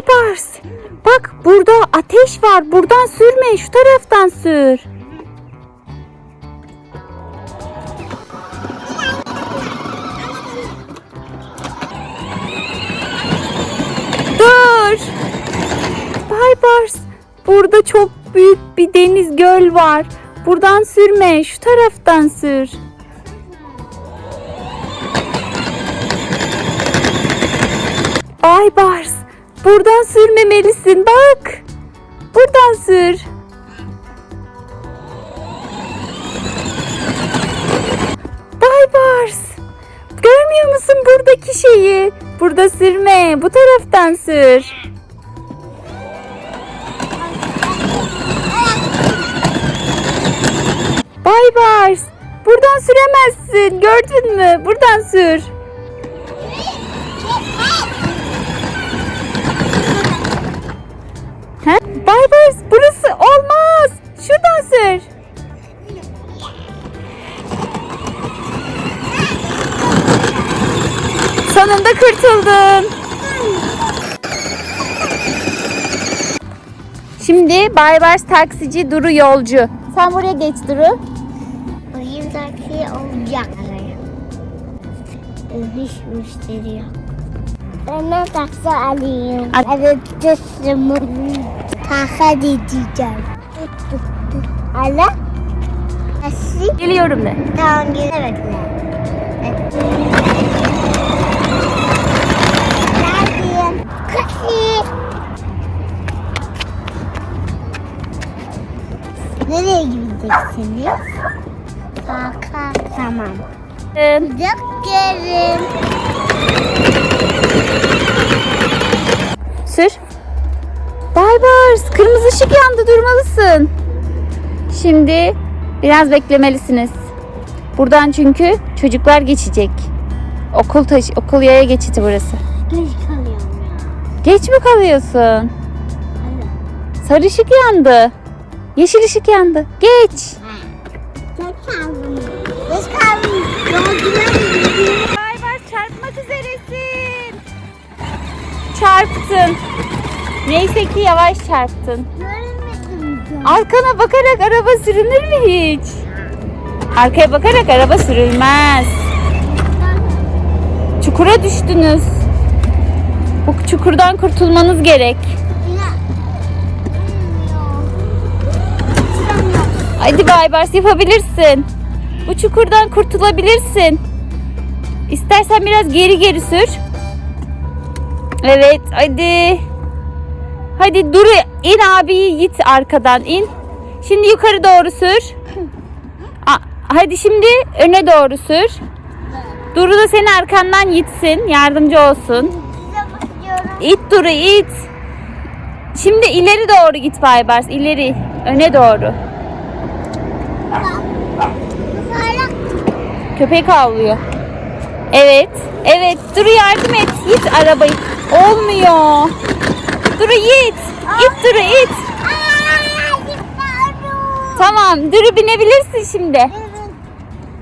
Baybars. Bak burada ateş var. Buradan sürme. Şu taraftan sür. Dur. Baybars. Burada çok büyük bir deniz göl var. Buradan sürme. Şu taraftan sür. Baybars. Buradan sürmemelisin. Bak. Buradan sür. Baybars. Görmüyor musun buradaki şeyi? Burada sürme. Bu taraftan sür. Baybars. Buradan süremezsin. Gördün mü? Buradan sür. He? Baybars burası olmaz. Şuradan sür. Sonunda kurtuldun. Şimdi Baybars taksici Duru yolcu. Sen buraya geç Duru. Bugün taksi olacak. Hiç müşteri yok. Ben de taksi alayım. Teslim Takat edeceğim. Ala. Taksi. Geliyorum de. Tamam, gel. Evet. Nereye gideceksiniz? Parka. Tamam. Gidip gelin. Sür. Baybars kırmızı ışık yandı durmalısın. Şimdi biraz beklemelisiniz. Buradan çünkü çocuklar geçecek. Okul taş okul yaya geçidi burası. Geç kalıyorum ya. Geç mi kalıyorsun? Hadi. Sarı ışık yandı. Yeşil ışık yandı. Geç. Geç kaldım. Geç kaldım. Gidiyorum. Baybars çarpmak üzeresin. Çarptın. Neyse ki yavaş çarptın. Arkana bakarak araba sürülür mü hiç? Arkaya bakarak araba sürülmez. Çukura düştünüz. Bu çukurdan kurtulmanız gerek. Hadi Baybars yapabilirsin. Bu çukurdan kurtulabilirsin. İstersen biraz geri geri sür. Evet hadi. Hadi dur in abiyi git arkadan in. Şimdi yukarı doğru sür. Hadi şimdi öne doğru sür. Duru da seni arkandan gitsin. Yardımcı olsun. İt Duru it. Şimdi ileri doğru git Baybars. ileri. Öne doğru. Köpek avlıyor. Evet. Evet. Duru yardım et. Git arabayı. Olmuyor. Duru git. İt Duru it. Tamam. Duru binebilirsin şimdi.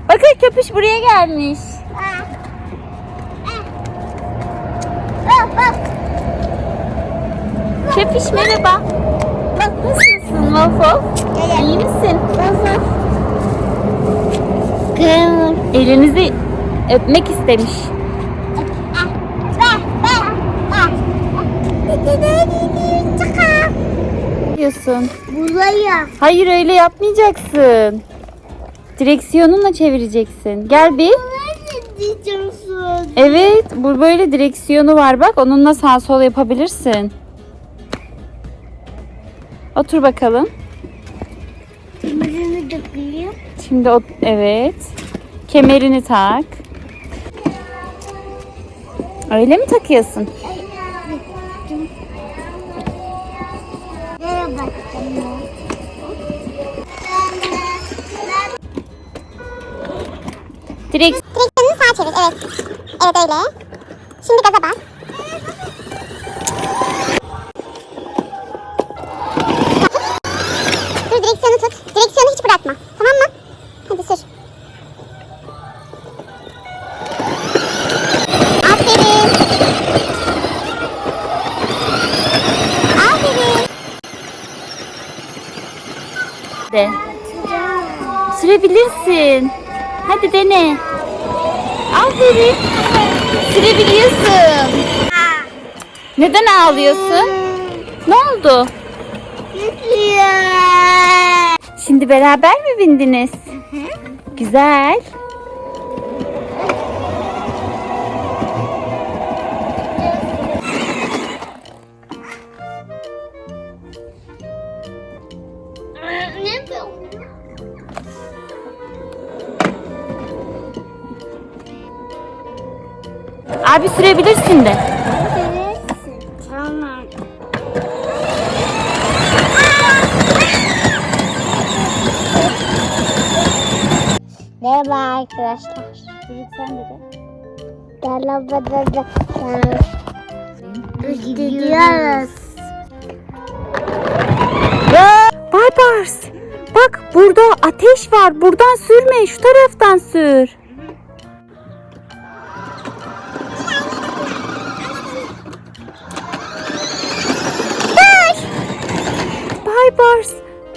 Bakın köpüş buraya gelmiş. Köpüş merhaba. Bak nasılsın Waffle? İyi misin? Elinizi öpmek istemiş. Diyorsun. Buraya. Hayır öyle yapmayacaksın. Direksiyonunla çevireceksin. Gel bir. Evet, bu böyle direksiyonu var bak. Onunla sağ sol yapabilirsin. Otur bakalım. Kemerini dökülüyor. Şimdi o evet. Kemerini tak. Öyle mi takıyorsun? Direkt... Direksiyonunu sağa çevir. Evet. Evet öyle. Şimdi gaza bas. Dur direksiyonu tut. Direksiyonu hiç bırakma. Tamam mı? Hadi sür. Aferin. Aferin. De. Sürebilirsin. Hadi dene. Aferin. Sürebiliyorsun. Neden ağlıyorsun? Ne oldu? Şimdi beraber mi bindiniz? Güzel. Abi sürebilirsin de. Tamam. Merhaba arkadaşlar. sen de de. Arabada da gidiyoruz. Baybars. Bak burada ateş var. Buradan sürme. Şu taraftan sür. Baybars.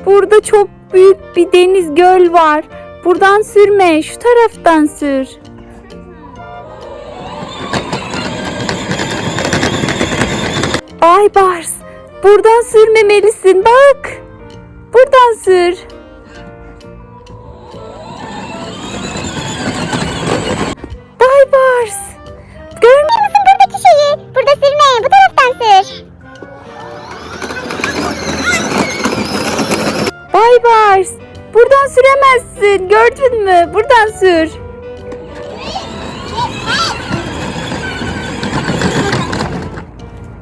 Burada çok büyük bir deniz göl var. Buradan sürme. Şu taraftan sür. Baybars. Buradan sürmemelisin. Bak. Buradan sür. Baybars. Baybars. Buradan süremezsin. Gördün mü? Buradan sür.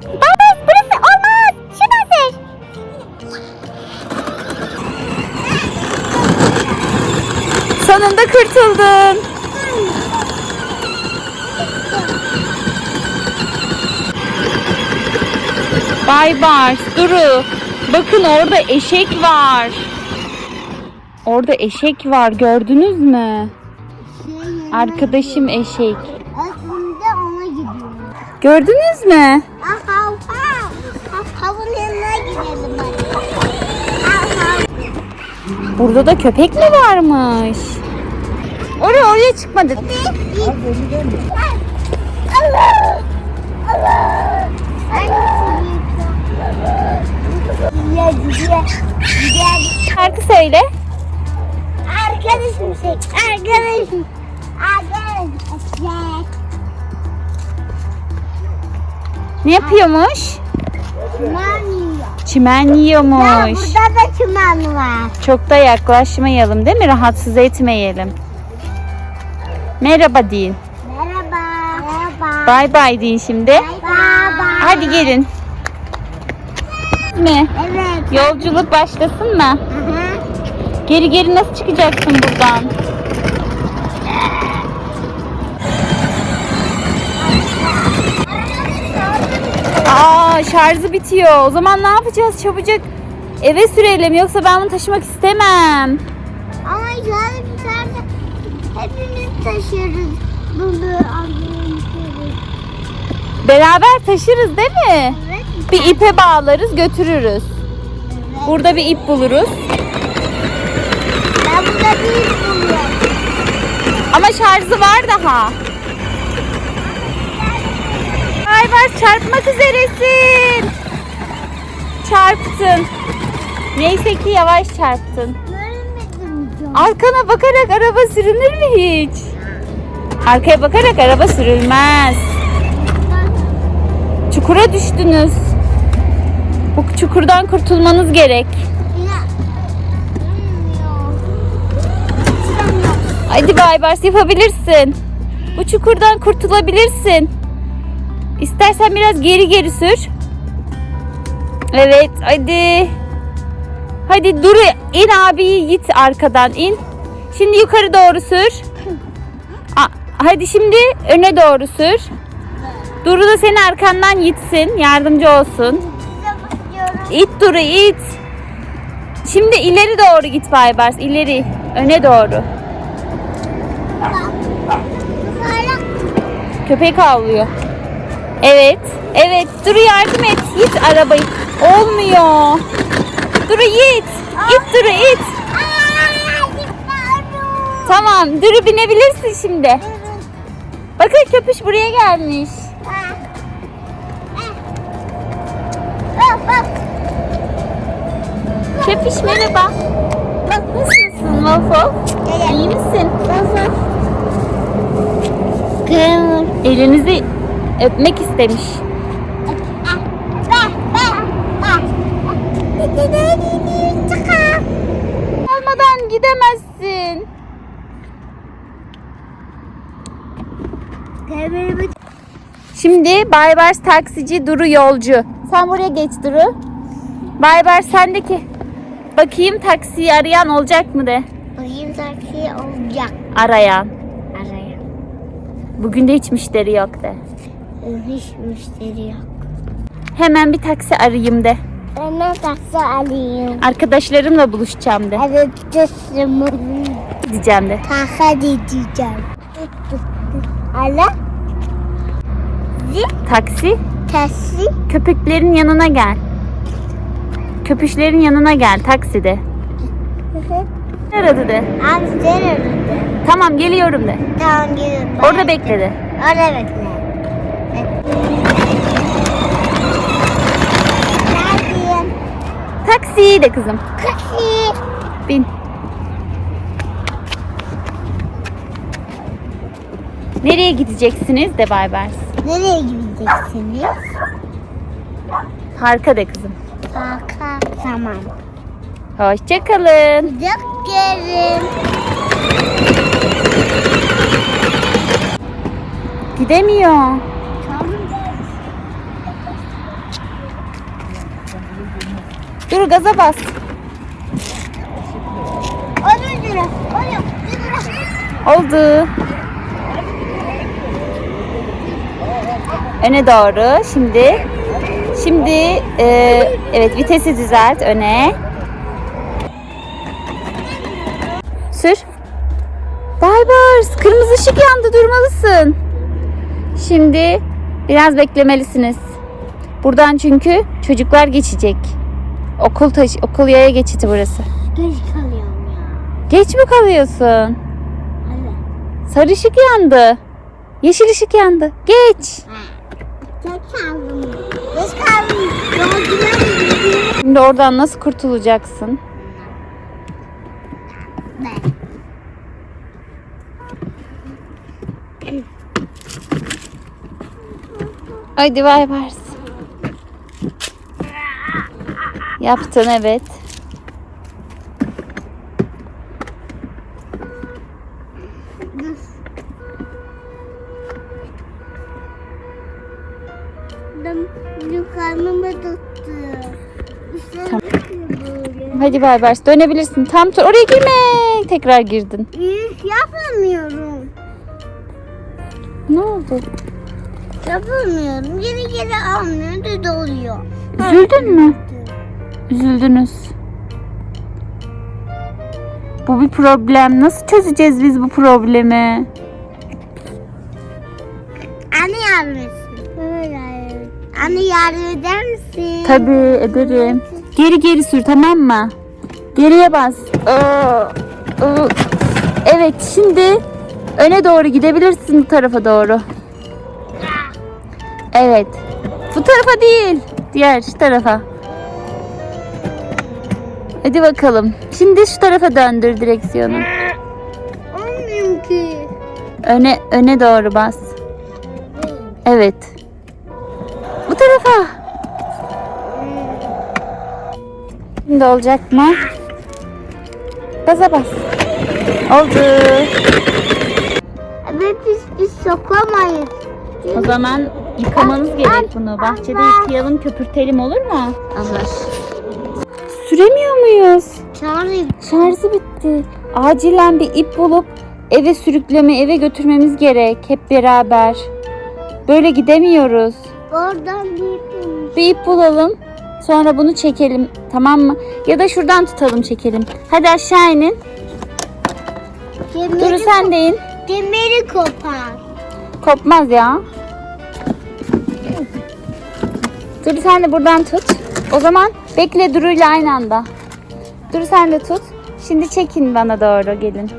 Baybars burası olmaz. Şuradan sür. Sonunda kurtuldun. Bay Bars, Duru. Bakın orada eşek var. Orada eşek var gördünüz mü? Arkadaşım eşek. Aslında ona gidiyoruz. Gördünüz mü? Aha, aha. Havun yanına gidelim hadi. Aha. Burada da köpek mi varmış? Oraya oraya çıkmadı. Allah! Allah! Gidiyor, gidiyor, gidiyor. Şarkı söyle. Arkadaşım şey, arkadaşım. Arkadaşım. Ne yapıyormuş? Çimen yiyor. Çimen Ya yiyormuş. burada da çimen var. Çok da yaklaşmayalım değil mi? Rahatsız etmeyelim. Merhaba deyin. Merhaba. Merhaba. Bay bay deyin şimdi. Baba. Hadi gelin. Mi? Evet. Yolculuk başlasın mı? Geri geri nasıl çıkacaksın buradan? Aa şarjı bitiyor. O zaman ne yapacağız çabucak? Eve sürelim yoksa ben bunu taşımak istemem. Ama bir tane hepimiz taşırız. Bunu. Beraber taşırız değil mi? Evet. Bir ipe bağlarız götürürüz. Burada bir ip buluruz. Ben burada değil buluyorum. Ama şarjı var daha. Ay var çarpmak üzeresin. Çarptın. Neyse ki yavaş çarptın. Arkana bakarak araba sürünür mü hiç? Arkaya bakarak araba sürülmez. Çukura düştünüz. Bu çukurdan kurtulmanız gerek. Hadi Baybars yapabilirsin. Bu çukurdan kurtulabilirsin. İstersen biraz geri geri sür. Evet hadi. Hadi dur in abi git arkadan in. Şimdi yukarı doğru sür. Hadi şimdi öne doğru sür. Duru da senin arkandan gitsin. Yardımcı olsun. İt Duru it. Şimdi ileri doğru git Baybars. ileri. Öne doğru. Köpek havlıyor. Evet. Evet. Duru yardım et. Git arabayı. Olmuyor. Duru it. İt Duru it. Tamam Duru binebilirsin şimdi. Bakın köpüş buraya gelmiş. Köpüş merhaba. Bak nasılsın Waffle? İyi misin? Kırmızı. Elinizi öpmek istemiş. Almadan gidemezsin. Şimdi Baybars taksici Duru yolcu. Sen buraya geç Duru. Baybars sendeki. Bakayım taksiyi arayan olacak mı de. Bakayım taksi olacak. Arayan. Bugün de hiç müşteri yok de. Hiç müşteri yok. Hemen bir taksi arayayım de. Ben taksi alayım. Arkadaşlarımla buluşacağım de. Teslim Gideceğim de. Kaka diyeceğim. Ala, Taksi taksi, köpeklerin yanına gel. Köpüşlerin yanına gel takside. Aradı de. Sen önünde. Tamam geliyorum de. Tamam gidelim. Orada bekledi. Orada bekle. Neredeyim? Taksi de kızım. Taksi. Bin. Nereye gideceksiniz de Baybars? Nereye gideceksiniz? Parka de kızım. Kaka. Tamam. Hoşçakalın. Gelin. Gidemiyor. Dur gaza bas. Oldu. Öne doğru. Şimdi şimdi e, evet vitesi düzelt öne. Baybars kırmızı ışık yandı durmalısın. Şimdi biraz beklemelisiniz. Buradan çünkü çocuklar geçecek. Okul taş okul yaya geçidi burası. Geç kalıyorum ya. Geç mi kalıyorsun? Hadi. Sarı ışık yandı. Yeşil ışık yandı. Geç. Geç kaldım. Geç kaldım. Şimdi oradan nasıl kurtulacaksın? Ben. Haydi vay vars. Yaptın evet. Karnımı tuttu. Tamam. Hadi vay vars dönebilirsin. Tam tur. Oraya girme. Tekrar girdin. Yapamıyorum. Ne oldu? Yapamıyorum. Geri geri almıyor da doluyor. Üzüldün mü? Üzüldünüz. Bu bir problem. Nasıl çözeceğiz biz bu problemi? Anne yardım etsin. Anne yardım eder misin? Tabii ederim. Geri geri sür tamam mı? Geriye bas. Aa, aa. Evet şimdi öne doğru gidebilirsin bu tarafa doğru. Evet. Bu tarafa değil. Diğer şu tarafa. Hadi bakalım. Şimdi şu tarafa döndür direksiyonu. Olmuyor ki. Öne öne doğru bas. Evet. Bu tarafa. Şimdi olacak mı? Gaza bas. Oldu. Sokamayız. O zaman yıkamamız gerek bunu. Bahçede yıkayalım, köpürtelim olur mu? Olur. Süremiyor muyuz? Çağırayım. Şarjı bitti. Acilen bir ip bulup eve sürükleme, eve götürmemiz gerek hep beraber. Böyle gidemiyoruz. Oradan bir Bir ip bulalım. Sonra bunu çekelim. Tamam mı? Ya da şuradan tutalım çekelim. Hadi aşağı inin. demiri, Duru sen de in. demiri kopar. Kopmaz ya. Dur sen de buradan tut. O zaman bekle Duru ile aynı anda. Dur sen de tut. Şimdi çekin bana doğru gelin.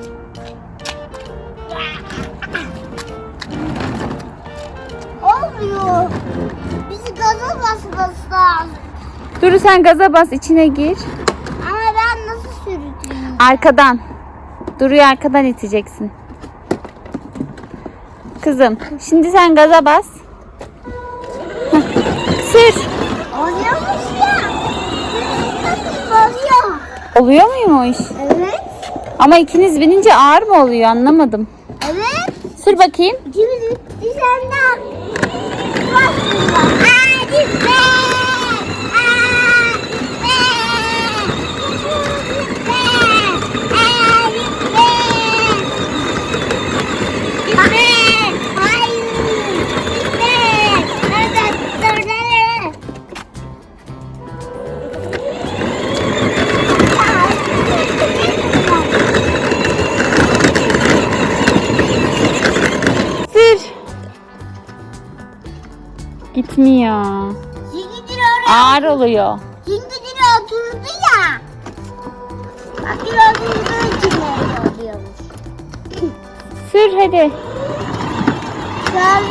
Olmuyor. Bizi gaza basması lazım. Duru sen gaza bas içine gir. Ama ben nasıl süreceğim? Arkadan. Duru'yu arkadan iteceksin. Kızım şimdi sen gaza bas. Heh, Sür. Oluyormuş ya. Oluyor? Oluyor muymuş? Evet. Ama ikiniz binince ağır mı oluyor anlamadım. Evet. Sür bakayım. Şimdi dışarıdan. Bak burada. Aa Ağır oluyor. Şimdi biri oturdu ya. Bak biri oturduğu için öyle oluyormuş. Sür hadi. Aa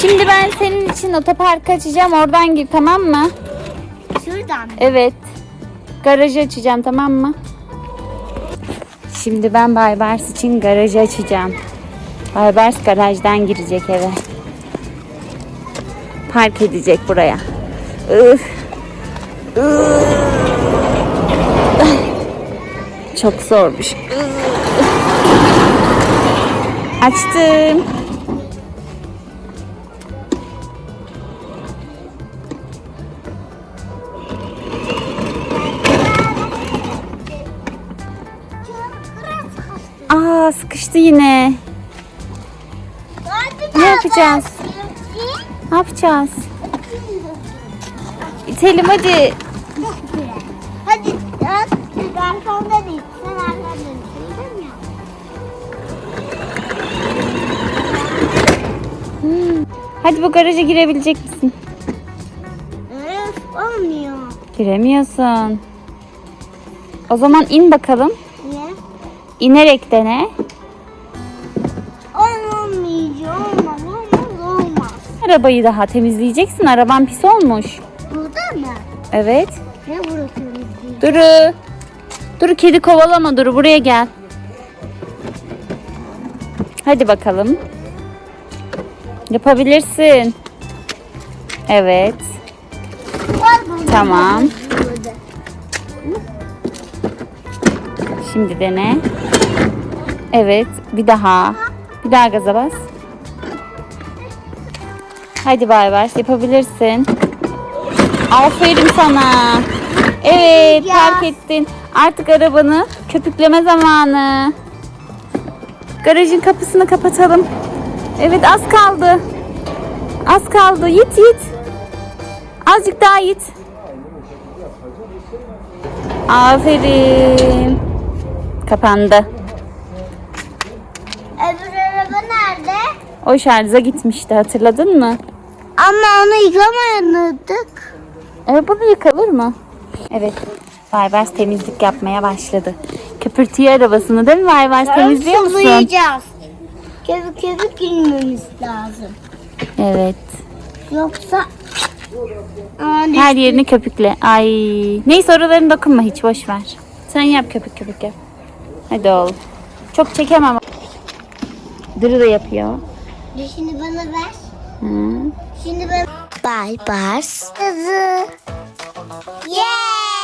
şimdi ben senin için otoparkı açacağım. Oradan gir tamam mı? Şuradan. Evet. Garajı açacağım tamam mı? Şimdi ben Baybars için garajı açacağım. Baybars garajdan girecek eve. Park edecek buraya. Ih. Çok zormuş. Açtım. Sıkıştı yine. Ne yapacağız? Ne yapacağız? İtelim hadi. Hadi. Arkamdan it. Sen arkamdan it. Ya. Hadi bu garaja girebilecek misin? Öf olmuyor. Giremiyorsun. O zaman in bakalım. Niye? İnerek dene. Arabayı daha temizleyeceksin. Araban pis olmuş. Burada mı? Evet. Ne bırakıyoruz biz? Duru. Duru kedi kovalama Duru buraya gel. Hadi bakalım. Yapabilirsin. Evet. Tamam. Şimdi dene. Evet. Bir daha. Bir daha gaza bas. Hadi bay bay. Yapabilirsin. Aferin sana. Evet park ettin. Artık arabanı köpükleme zamanı. Garajın kapısını kapatalım. Evet az kaldı. Az kaldı. Yit yit. Azıcık daha yit. Aferin. Kapandı. Öbür araba nerede? O şarja gitmişti hatırladın mı? Ama onu yıkamayanadık. Araba mı yıkanır mı? Evet. Baybars temizlik yapmaya başladı. Köpürtüyor arabasını değil mi Baybars? Temizliyor musun? Sulayacağız. Köpük köpük girmemiz lazım. Evet. Yoksa Aa, Her yerini köpükle. Ay. Neyse oralarını dokunma hiç boş ver. Sen yap köpük köpük yap. Hadi oğlum. Çok çekemem. Duru da yapıyor. Şimdi bana ver. Hı. Şimdi ben... Bay Bars. Kızı. Yeah.